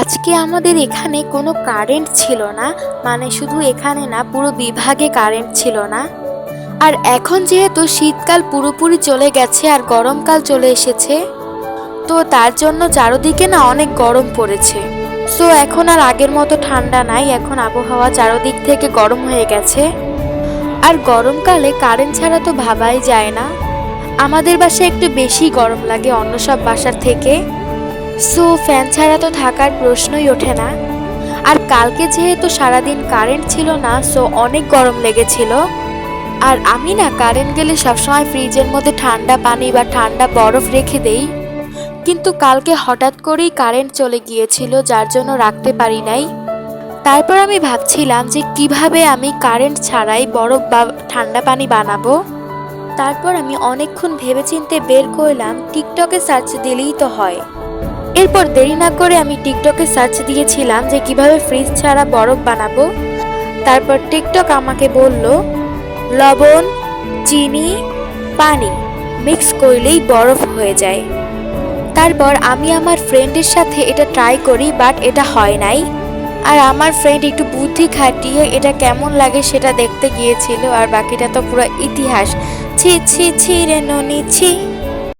আজকে আমাদের এখানে কোনো কারেন্ট ছিল না মানে শুধু এখানে না, পুরো বিভাগে কারেন্ট ছিল না। আর এখন যেহেতু শীতকাল পুরোপুরি চলে গেছে আর গরমকাল চলে এসেছে, তো তার জন্য চারোদিকে না অনেক গরম পড়েছে। সো এখন আর আগের মতো ঠান্ডা নাই, এখন আবহাওয়া চারোদিক থেকে গরম হয়ে গেছে। আর গরমকালে কারেন্ট ছাড়া তো ভাবাই যায় না। আমাদের বাসায় একটু বেশি গরম লাগে অন্য সব বাসার থেকে। সো ফ্যান ছাড়া তো থাকার প্রশ্নই ওঠে না। আর কালকে যেহেতু সারাদিন কারেন্ট ছিল না, সো অনেক গরম লেগেছিল। আর আমি না কারেন্ট গেলে সবসময় ফ্রিজের মধ্যে ঠান্ডা পানি বা ঠান্ডা বরফ রেখে দেই। কিন্তু কালকে হঠাৎ করেই কারেন্ট চলে গিয়েছিল, যার জন্য রাখতে পারি নাই। তারপর আমি ভাবছিলাম যে কীভাবে আমি কারেন্ট ছাড়াই বরফ বা ঠান্ডা পানি বানাবো। তারপর আমি অনেকক্ষণ ভেবেচিন্তে বের করলাম, টিকটকে সার্চ দিলেই তো হয়। এরপর দেরি না করে আমি টিকটকে সার্চ দিয়েছিলাম যে কীভাবে ফ্রিজ ছাড়া বরফ বানাবো। তারপর টিকটক আমাকে বলল, লবণ, চিনি, পানি মিক্স করলেই বরফ হয়ে যায়। তারপর আমি আমার ফ্রেন্ডের সাথে এটা ট্রাই করি বাট এটা হয় নাই। আর আমার ফ্রেন্ড একটু বুদ্ধি খাটিয়ে এটা কেমন লাগে সেটা দেখতে গিয়েছিল, আর বাকিটা তো পুরো ইতিহাস। ছি ছি ছি রে ননি, ছি।